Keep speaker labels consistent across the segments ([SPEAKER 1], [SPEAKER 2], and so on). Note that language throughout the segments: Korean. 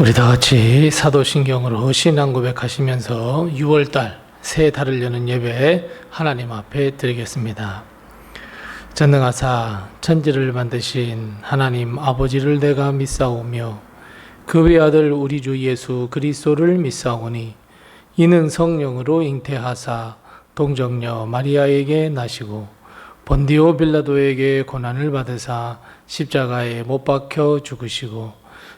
[SPEAKER 1] 우리 다 같이 사도신경으로 신앙 고백하시면서 6월달 새 달을 여는 예배 하나님 앞에 드리겠습니다. 전능하사 천지를 만드신 하나님 아버지를 내가 믿사오며 그의 아들 우리 주 예수 그리스도를 믿사오니 이는 성령으로 잉태하사 동정녀 마리아에게 나시고 본디오 빌라도에게 고난을 받으사 십자가에 못 박혀 죽으시고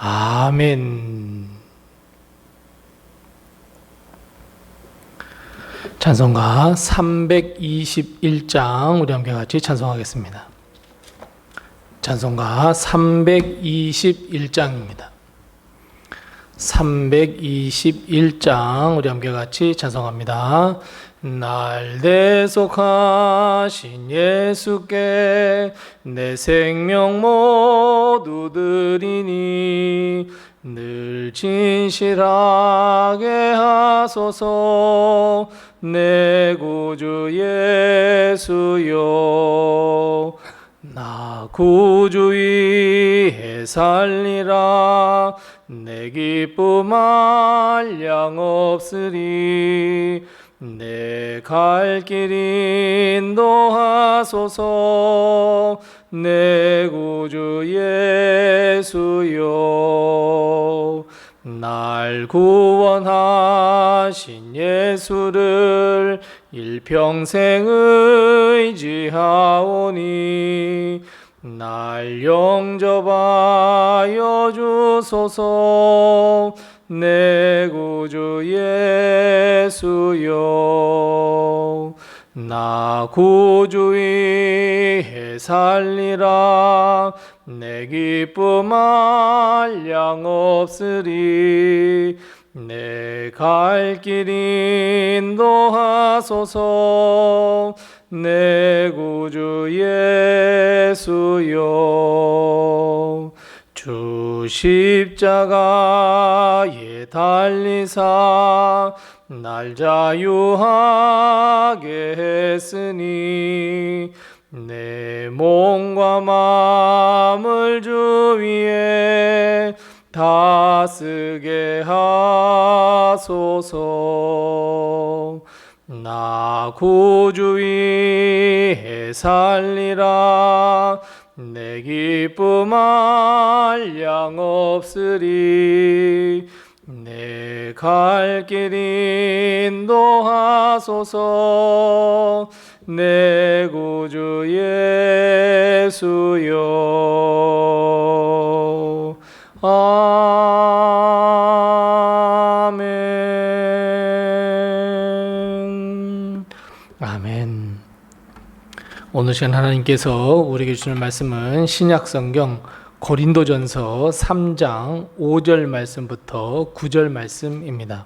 [SPEAKER 1] 아멘. 찬송가 321장 우리 함께 같이 찬송하겠습니다. 찬송가 321장입니다. 321장 우리 함께 같이 찬송합니다. 날 대속하신 예수께 내 생명 모두 드리니 늘 진실하게 하소서. 내 구주 예수여 나 구주 위해 살리라. 내 기쁨 한량 없으리 내 갈 길 인도하소서. 내 구주 예수여 날 구원하신 예수를 일평생 의지하오니 날 영접하여 주소서 내 구주 예수여 나 구주 위해 살리라. 내 기쁨 한량 없으리. 내 갈 길 인도하소서. 내 구주 예수여 주 십자가에 달리사 날 자유하게 했으니 내 몸과 마음을 주 위에 다 쓰게 하소서. 나 구주 위해 살리라 내 기쁨 한량 없으리. 내 갈 길 인도하소서. 내 구주 예수여. 아멘. 아멘 오늘 시간 하나님께서 우리에게 주시는 말씀은 신약성경 고린도전서 3장 5절 말씀부터 9절 말씀입니다.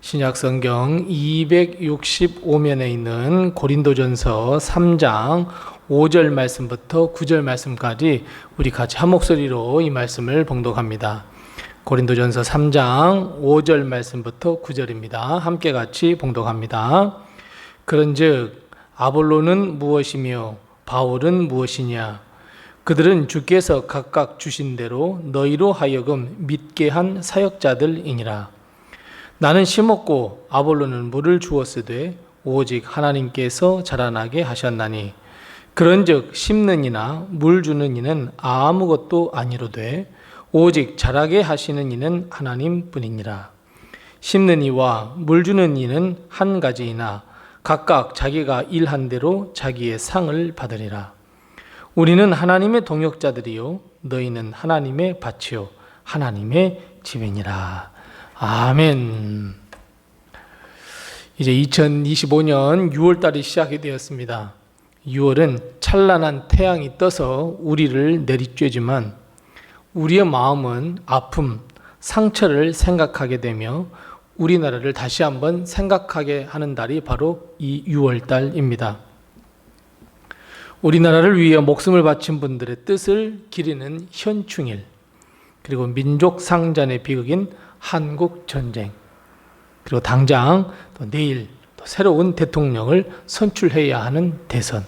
[SPEAKER 1] 신약성경 265면에 있는 고린도전서 3장 5절 말씀부터 9절 말씀까지 우리 같이 한 목소리로 이 말씀을 봉독합니다. 고린도전서 3장 5절 말씀부터 9절입니다. 함께 같이 봉독합니다. 그런즉 아볼로는 무엇이며 바울은 무엇이냐? 그들은 주께서 각각 주신 대로 너희로 하여금 믿게 한 사역자들이니라. 나는 심었고 아볼로는 물을 주었으되 오직 하나님께서 자라나게 하셨나니 그런즉 심는 이나 물 주는 이는 아무것도 아니로되 오직 자라게 하시는 이는 하나님뿐이니라. 심는 이와 물 주는 이는 한 가지이나 각각 자기가 일한 대로 자기의 상을 받으리라. 우리는 하나님의 동역자들이요 너희는 하나님의 밭이요 하나님의 집이니라. 아멘. 이제 2025년 6월 달이 시작이 되었습니다. 6월은 찬란한 태양이 떠서 우리를 내리쬐지만 우리의 마음은 아픔, 상처를 생각하게 되며 우리나라를 다시 한번 생각하게 하는 달이 바로 이 6월 달입니다. 우리나라를 위해 목숨을 바친 분들의 뜻을 기리는 현충일, 그리고 민족 상잔의 비극인 한국 전쟁, 그리고 당장 또 내일 또 새로운 대통령을 선출해야 하는 대선.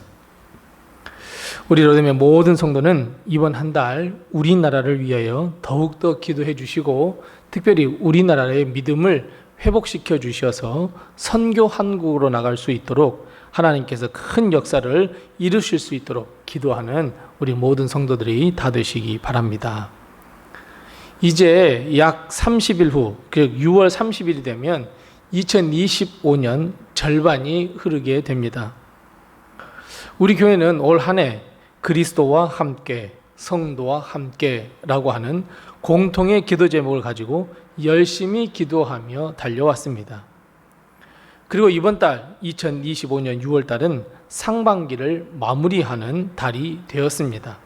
[SPEAKER 1] 우리 로뎀의 모든 성도는 이번 한 달 우리나라를 위하여 더욱더 기도해 주시고 특별히 우리나라의 믿음을 회복시켜 주셔서 선교 한국으로 나갈 수 있도록 하나님께서 큰 역사를 이루실 수 있도록 기도하는 우리 모든 성도들이 다 되시기 바랍니다. 이제 약 30일 후, 그 6월 30일이 되면 2025년 절반이 흐르게 됩니다. 우리 교회는 올 한 해 그리스도와 함께, 성도와 함께라고 하는 공통의 기도 제목을 가지고 열심히 기도하며 달려왔습니다. 그리고 이번 달 2025년 6월 달은 상반기를 마무리하는 달이 되었습니다.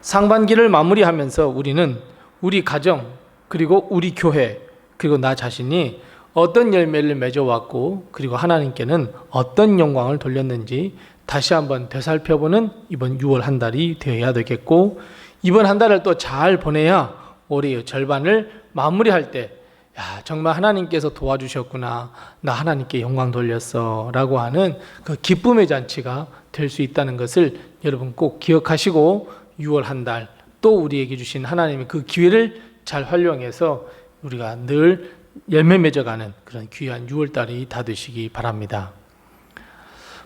[SPEAKER 1] 상반기를 마무리하면서 우리는 우리 가정 그리고 우리 교회 그리고 나 자신이 어떤 열매를 맺어왔고 그리고 하나님께는 어떤 영광을 돌렸는지 다시 한번 되살펴보는 이번 6월 한 달이 되어야 되겠고 이번 한 달을 또 잘 보내야 올해의 절반을 마무리할 때 야, 정말 하나님께서 도와주셨구나. 나 하나님께 영광 돌렸어. 라고 하는 그 기쁨의 잔치가 될 수 있다는 것을 여러분 꼭 기억하시고 6월 한 달 또 우리에게 주신 하나님의 그 기회를 잘 활용해서 우리가 늘 열매 맺어가는 그런 귀한 6월 달이 다 되시기 바랍니다.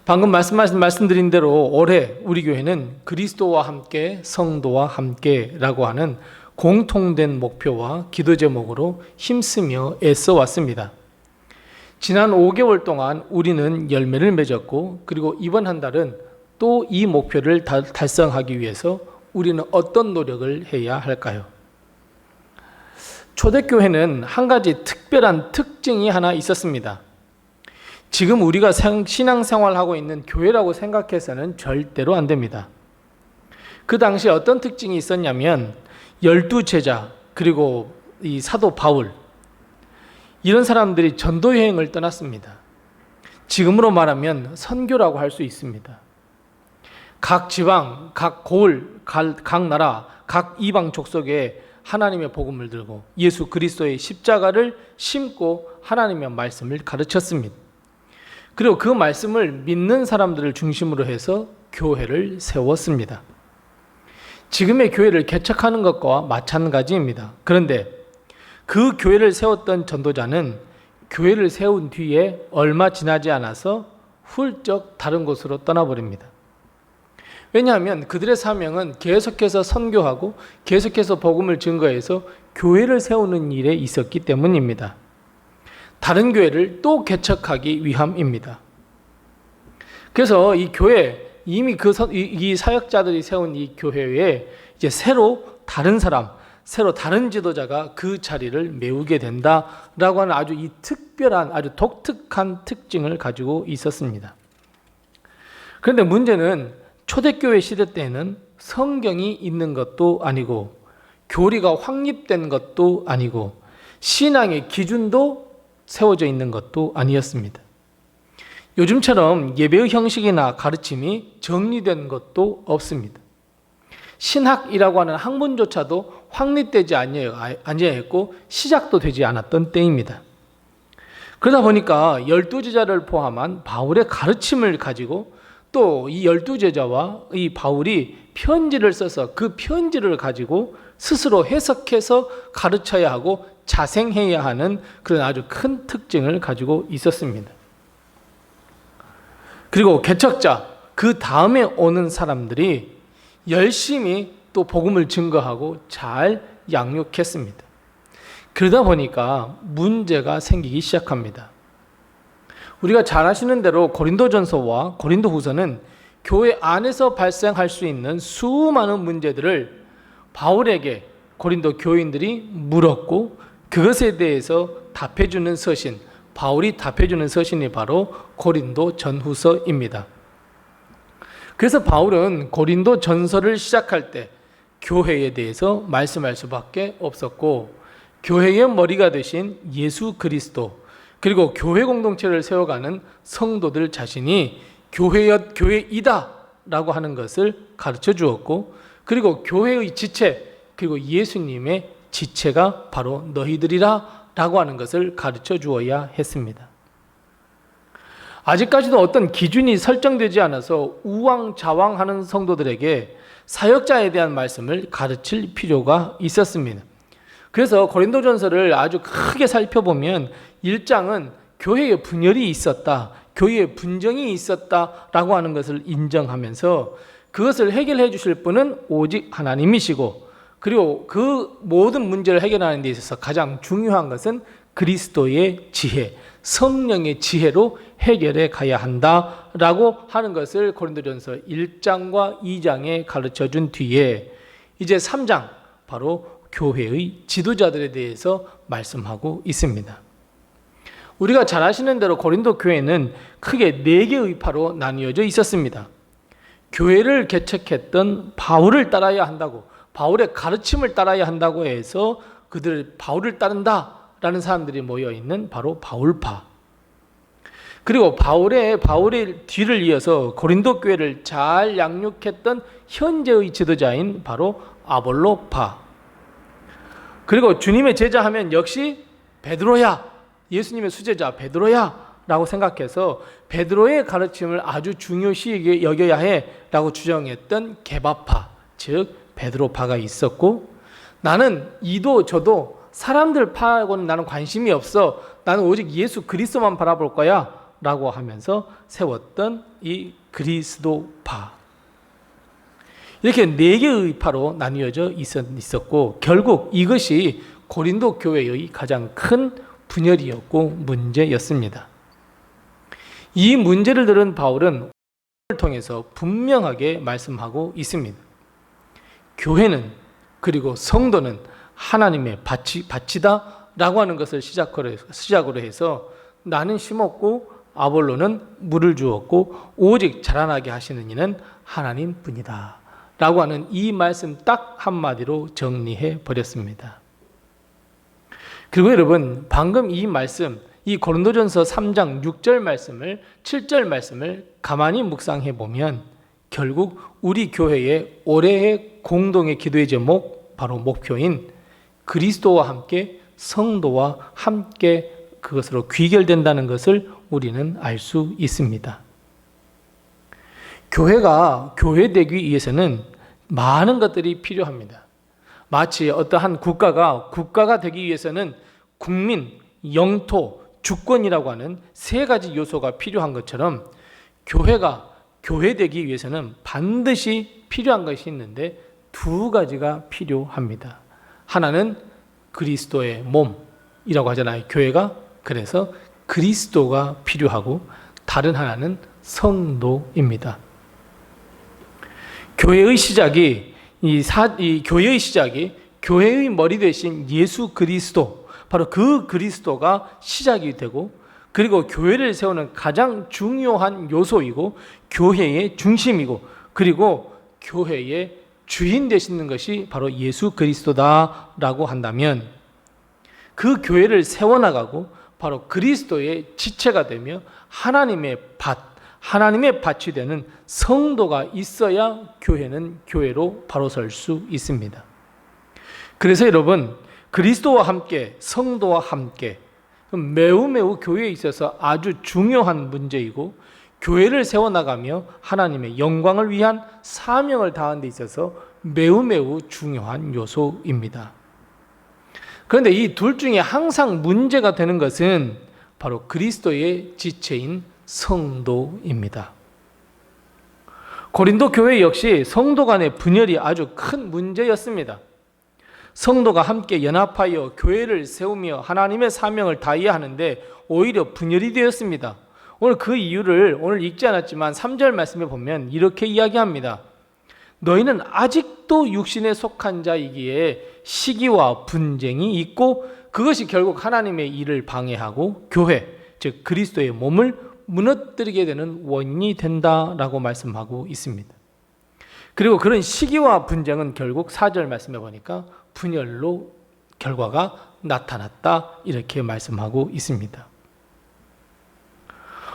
[SPEAKER 1] 방금 말씀, 말씀드린 대로 올해 우리 교회는 그리스도와 함께 성도와 함께라고 하는 공통된 목표와 기도 제목으로 힘쓰며 애써 왔습니다. 지난 5개월 동안 우리는 열매를 맺었고 그리고 이번 한 달은 또 이 목표를 달성하기 위해서 우리는 어떤 노력을 해야 할까요? 초대교회는 한 가지 특별한 특징이 하나 있었습니다. 지금 우리가 신앙생활하고 있는 교회라고 생각해서는 절대로 안 됩니다. 그 당시 어떤 특징이 있었냐면 열두 제자 그리고 이 사도 바울 이런 사람들이 전도 여행을 떠났습니다. 지금으로 말하면 선교라고 할 수 있습니다. 각 지방, 각 고을, 각 나라, 각 이방 족속에 하나님의 복음을 들고 예수 그리스도의 십자가를 심고 하나님의 말씀을 가르쳤습니다. 그리고 그 말씀을 믿는 사람들을 중심으로 해서 교회를 세웠습니다. 지금의 교회를 개척하는 것과 마찬가지입니다. 그런데 그 교회를 세웠던 전도자는 교회를 세운 뒤에 얼마 지나지 않아서 훌쩍 다른 곳으로 떠나버립니다. 왜냐하면 그들의 사명은 계속해서 선교하고 계속해서 복음을 증거해서 교회를 세우는 일에 있었기 때문입니다. 다른 교회를 또 개척하기 위함입니다. 그래서 이 교회 이미 그 이 사역자들이 세운 이 교회에 이제 새로 다른 사람, 새로 다른 지도자가 그 자리를 메우게 된다라고 하는 아주 이 특별한 아주 독특한 특징을 가지고 있었습니다. 그런데 문제는 초대교회 시대 때는 성경이 있는 것도 아니고 교리가 확립된 것도 아니고 신앙의 기준도 세워져 있는 것도 아니었습니다. 요즘처럼 예배의 형식이나 가르침이 정리된 것도 없습니다. 신학이라고 하는 학문조차도 확립되지 아니하였고 시작도 되지 않았던 때입니다. 그러다 보니까 열두 제자를 포함한 바울의 가르침을 가지고 또 이 열두 제자와 이 바울이 편지를 써서 그 편지를 가지고 스스로 해석해서 가르쳐야 하고 자생해야 하는 그런 아주 큰 특징을 가지고 있었습니다. 그리고 개척자, 그 다음에 오는 사람들이 열심히 또 복음을 증거하고 잘 양육했습니다. 그러다 보니까 문제가 생기기 시작합니다. 우리가 잘 아시는 대로 고린도전서와 고린도후서는 교회 안에서 발생할 수 있는 수많은 문제들을 바울에게 고린도 교인들이 물었고 그것에 대해서 답해주는 서신, 바울이 답해주는 서신이 바로 고린도 전후서입니다. 그래서 바울은 고린도 전서를 시작할 때 교회에 대해서 말씀할 수밖에 없었고 교회의 머리가 되신 예수 그리스도 그리고 교회 공동체를 세워가는 성도들 자신이 교회였 교회이다 라고 하는 것을 가르쳐 주었고 그리고 교회의 지체 그리고 예수님의 지체가 바로 너희들이라 라고 하는 것을 가르쳐 주어야 했습니다. 아직까지도 어떤 기준이 설정되지 않아서 우왕좌왕 하는 성도들에게 사역자에 대한 말씀을 가르칠 필요가 있었습니다. 그래서 고린도전서를 아주 크게 살펴보면 1장은 교회에 분열이 있었다, 교회에 분정이 있었다라고 하는 것을 인정하면서 그것을 해결해 주실 분은 오직 하나님이시고 그리고 그 모든 문제를 해결하는 데 있어서 가장 중요한 것은 그리스도의 지혜, 성령의 지혜로 해결해 가야 한다라고 하는 것을 고린도전서 1장과 2장에 가르쳐 준 뒤에 이제 3장 바로 교회의 지도자들에 대해서 말씀하고 있습니다. 우리가 잘 아시는 대로 고린도 교회는 크게 네 개의 파로 나뉘어져 있었습니다. 교회를 개척했던 바울을 따라야 한다고 바울의 가르침을 따라야 한다고 해서 그들 바울을 따른다라는 사람들이 모여 있는 바로 바울파. 그리고 바울의 바울의 뒤를 이어서 고린도 교회를 잘 양육했던 현재의 지도자인 바로 아볼로파. 그리고 주님의 제자 하면 역시 베드로야. 예수님의 수제자 베드로야. 라고 생각해서 베드로의 가르침을 아주 중요시 여겨야 해 라고 주장했던 개바파, 즉 베드로파가 있었고 나는 이도 저도 사람들 파하고는 나는 관심이 없어. 나는 오직 예수 그리스도만 바라볼 거야. 라고 하면서 세웠던 이 그리스도파. 이렇게 네 개의 파로 나뉘어져 있었고 결국 이것이 고린도 교회의 가장 큰 분열이었고 문제였습니다. 이 문제를 들은 바울은 을 통해서 분명하게 말씀하고 있습니다. 교회는 그리고 성도는 하나님의 밭이, 밭이다라고 하는 것을 시작으로, 해서 나는 심었고 아볼로는 물을 주었고 오직 자라나게 하시는 이는 하나님 뿐이다. 라고 하는 이 말씀 딱 한마디로 정리해 버렸습니다. 그리고 여러분 방금 이 말씀 이 고린도전서 3장 6절 말씀을 7절 말씀을 가만히 묵상해 보면 결국 우리 교회의 올해의 공동의 기도의 제목 바로 목표인 그리스도와 함께 성도와 함께 그것으로 귀결된다는 것을 우리는 알 수 있습니다. 교회가 교회되기 위해서는 많은 것들이 필요합니다. 마치 어떠한 국가가 국가가 되기 위해서는 국민, 영토, 주권이라고 하는 세 가지 요소가 필요한 것처럼 교회가 교회되기 위해서는 반드시 필요한 것이 있는데 두 가지가 필요합니다. 하나는 그리스도의 몸이라고 하잖아요. 교회가 그래서 그리스도가 필요하고 다른 하나는 성도입니다. 교회의 시작이 이, 사, 이 교회의 시작이 교회의 머리 대신 예수 그리스도 바로 그 그리스도가 시작이 되고 그리고 교회를 세우는 가장 중요한 요소이고 교회의 중심이고 그리고 교회의 주인 되시는 것이 바로 예수 그리스도다라고 한다면 그 교회를 세워나가고 바로 그리스도의 지체가 되며 하나님의 밭, 하나님의 밭이 되는 성도가 있어야 교회는 교회로 바로 설 수 있습니다. 그래서 여러분, 그리스도와 함께, 성도와 함께, 매우 매우 교회에 있어서 아주 중요한 문제이고, 교회를 세워나가며 하나님의 영광을 위한 사명을 다하는 데 있어서 매우 매우 중요한 요소입니다. 그런데 이 둘 중에 항상 문제가 되는 것은 바로 그리스도의 지체인 성도입니다. 고린도 교회 역시 성도 간의 분열이 아주 큰 문제였습니다. 성도가 함께 연합하여 교회를 세우며 하나님의 사명을 다해야 하는데 오히려 분열이 되었습니다. 오늘 그 이유를 오늘 읽지 않았지만 3절 말씀에 보면 이렇게 이야기합니다. 너희는 아직도 육신에 속한 자이기에 시기와 분쟁이 있고 그것이 결국 하나님의 일을 방해하고 교회, 즉 그리스도의 몸을 무너뜨리게 되는 원인이 된다라고 말씀하고 있습니다. 그리고 그런 시기와 분쟁은 결국 4절 말씀해 보니까 분열로 결과가 나타났다 이렇게 말씀하고 있습니다.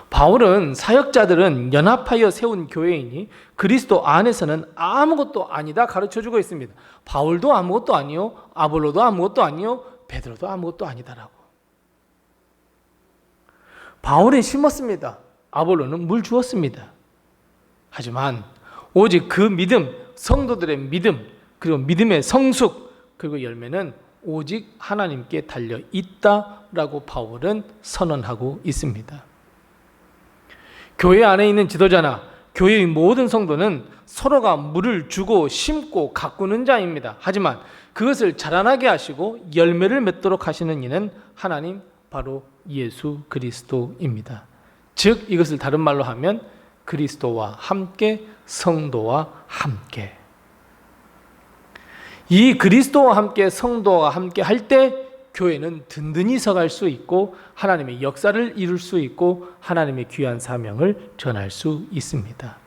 [SPEAKER 1] 바울은 사역자들은 연합하여 세운 교회이니 그리스도 안에서는 아무것도 아니다 가르쳐 주고 있습니다. 바울도 아무것도 아니요, 아볼로도 아무것도 아니요, 베드로도 아무것도 아니다라고. 바울은 심었습니다. 아볼로는 물 주었습니다. 하지만 오직 그 믿음, 성도들의 믿음, 그리고 믿음의 성숙, 그리고 열매는 오직 하나님께 달려 있다라고 바울은 선언하고 있습니다. 교회 안에 있는 지도자나 교회의 모든 성도는 서로가 물을 주고 심고 가꾸는 자입니다. 하지만 그것을 자라나게 하시고 열매를 맺도록 하시는 이는 하나님 바로 예수 그리스도입니다. 즉 이것을 다른 말로 하면 그리스도와 함께 성도와 함께 이 그리스도와 함께 성도와 함께 할 때 교회는 든든히 서갈 수 있고 하나님의 역사를 이룰 수 있고 하나님의 귀한 사명을 전할 수 있습니다.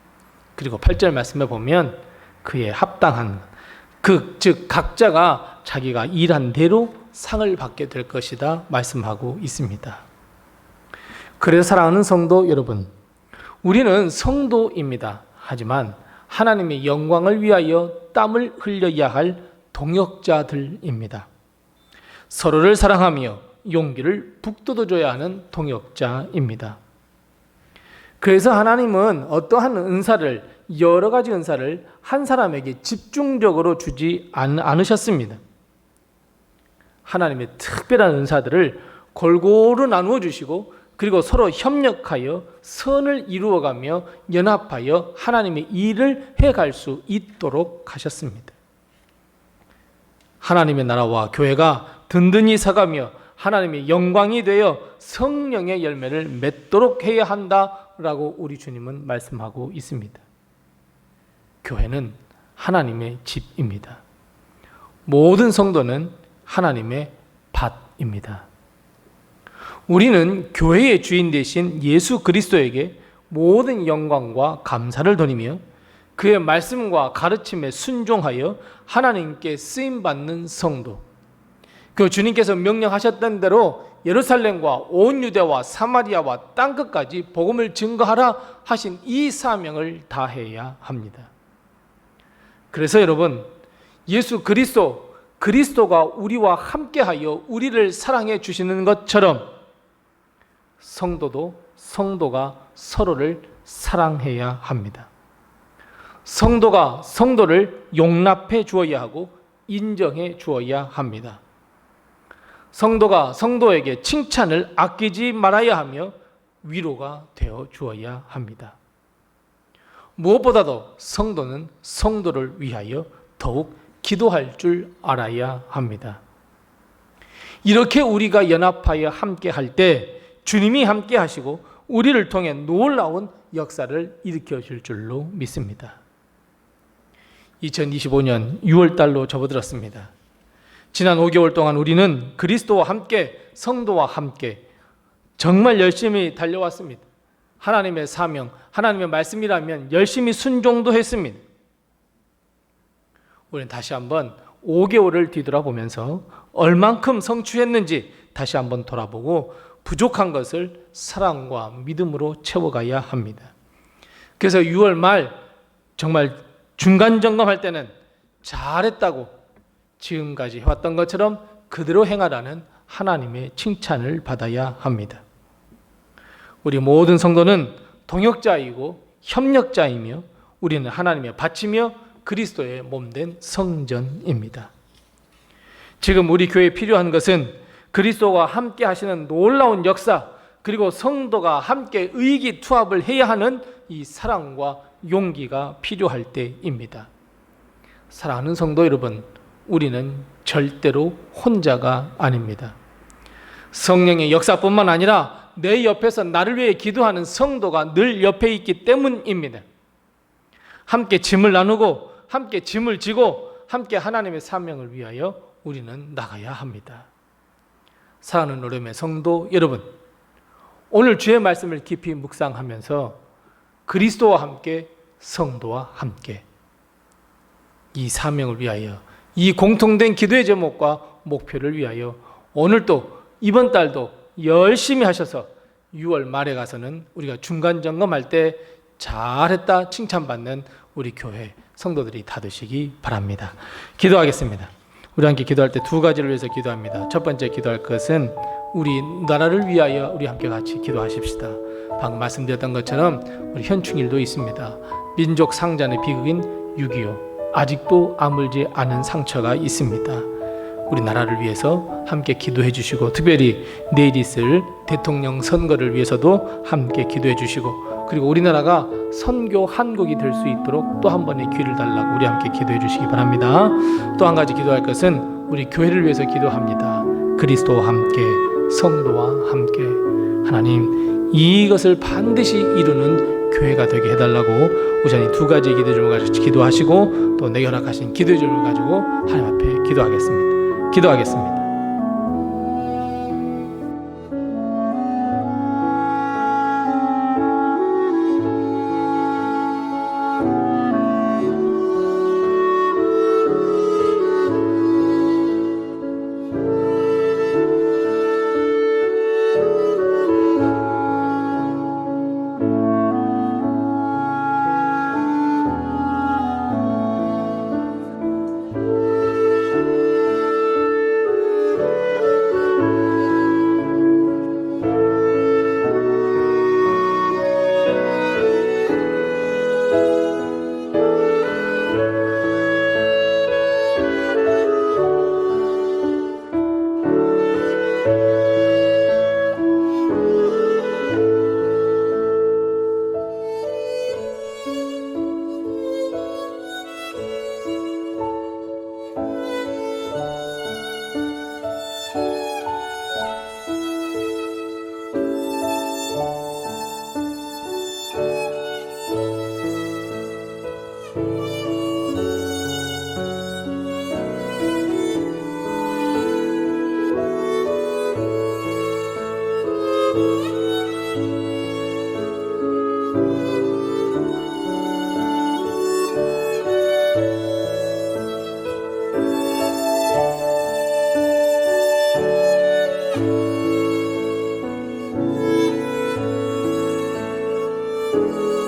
[SPEAKER 1] 그리고 8절 말씀에 보면 그에 합당한 그 즉 각자가 자기가 일한 대로 상을 받게 될 것이다 말씀하고 있습니다. 그래서 사랑하는 성도 여러분, 우리는 성도입니다. 하지만 하나님의 영광을 위하여 땀을 흘려야 할 동역자들입니다. 서로를 사랑하며 용기를 북돋워줘야 하는 동역자입니다. 그래서 하나님은 어떠한 은사를 여러 가지 은사를 한 사람에게 집중적으로 주지 않, 않으셨습니다. 하나님의 특별한 은사들을 골고루 나누어 주시고 그리고 서로 협력하여 선을 이루어가며 연합하여 하나님의 일을 해갈 수 있도록 하셨습니다. 하나님의 나라와 교회가 든든히 서가며 하나님의 영광이 되어 성령의 열매를 맺도록 해야 한다라고 우리 주님은 말씀하고 있습니다. 교회는 하나님의 집입니다. 모든 성도는 하나님의 밭입니다. 우리는 교회의 주인 되신 예수 그리스도에게 모든 영광과 감사를 돌리며 그의 말씀과 가르침에 순종하여 하나님께 쓰임 받는 성도. 그 주님께서 명령하셨던 대로 예루살렘과 온 유대와 사마리아와 땅 끝까지 복음을 증거하라 하신 이 사명을 다해야 합니다. 그래서 여러분 예수 그리스도 그리스도가 우리와 함께하여 우리를 사랑해 주시는 것처럼 성도도 성도가 서로를 사랑해야 합니다. 성도가 성도를 용납해 주어야 하고 인정해 주어야 합니다. 성도가 성도에게 칭찬을 아끼지 말아야 하며 위로가 되어 주어야 합니다. 무엇보다도 성도는 성도를 위하여 더욱 기도할 줄 알아야 합니다. 이렇게 우리가 연합하여 함께 할 때 주님이 함께 하시고 우리를 통해 놀라운 역사를 일으켜 줄 줄로 믿습니다. 2025년 6월 달로 접어들었습니다. 지난 5개월 동안 우리는 그리스도와 함께 성도와 함께 정말 열심히 달려왔습니다. 하나님의 사명, 하나님의 말씀이라면 열심히 순종도 했습니다. 우리는 다시 한번 5개월을 뒤돌아보면서 얼만큼 성취했는지 다시 한번 돌아보고 부족한 것을 사랑과 믿음으로 채워가야 합니다. 그래서 6월 말 정말 중간 점검할 때는 잘했다고 지금까지 해왔던 것처럼 그대로 행하라는 하나님의 칭찬을 받아야 합니다. 우리 모든 성도는 동역자이고 협력자이며 우리는 하나님의 바치며 그리스도의 몸된 성전입니다. 지금 우리 교회에 필요한 것은 그리스도와 함께 하시는 놀라운 역사 그리고 성도가 함께 의기투합을 해야 하는 이 사랑과 용기가 필요할 때입니다. 사랑하는 성도 여러분, 우리는 절대로 혼자가 아닙니다. 성령의 역사뿐만 아니라 내 옆에서 나를 위해 기도하는 성도가 늘 옆에 있기 때문입니다. 함께 짐을 나누고 함께 짐을 지고 함께 하나님의 사명을 위하여 우리는 나가야 합니다. 사랑하는 노름의 성도 여러분, 오늘 주의 말씀을 깊이 묵상하면서 그리스도와 함께 성도와 함께 이 사명을 위하여 이 공통된 기도의 제목과 목표를 위하여 오늘 또 이번 달도 열심히 하셔서 6월 말에 가서는 우리가 중간 점검할 때 잘했다 칭찬받는 우리 교회 성도들이 다 되시기 바랍니다. 기도하겠습니다. 우리 함께 기도할 때 두 가지를 위해서 기도합니다. 첫 번째 기도할 것은 우리 나라를 위하여 우리 함께 같이 기도하십시다. 방금 말씀드렸던 것처럼 우리 현충일도 있습니다. 민족 상잔의 비극인 6.25 아직도 아물지 않은 상처가 있습니다. 우리 나라를 위해서 함께 기도해 주시고 특별히 내일 있을 대통령 선거를 위해서도 함께 기도해 주시고 그리고 우리나라가 선교 한국이 될 수 있도록 또 한 번의 기회를 달라고 우리 함께 기도해 주시기 바랍니다. 또 한 가지 기도할 것은 우리 교회를 위해서 기도합니다. 그리스도와 함께 성도와 함께 하나님 이것을 반드시 이루는 교회가 되게 해달라고 우선 이 두 가지 기도 를 가지고 기도하시고 또 내게 허락하신 기도 를 가지고 하나님 앞에 기도하겠습니다. 기도하겠습니다. you.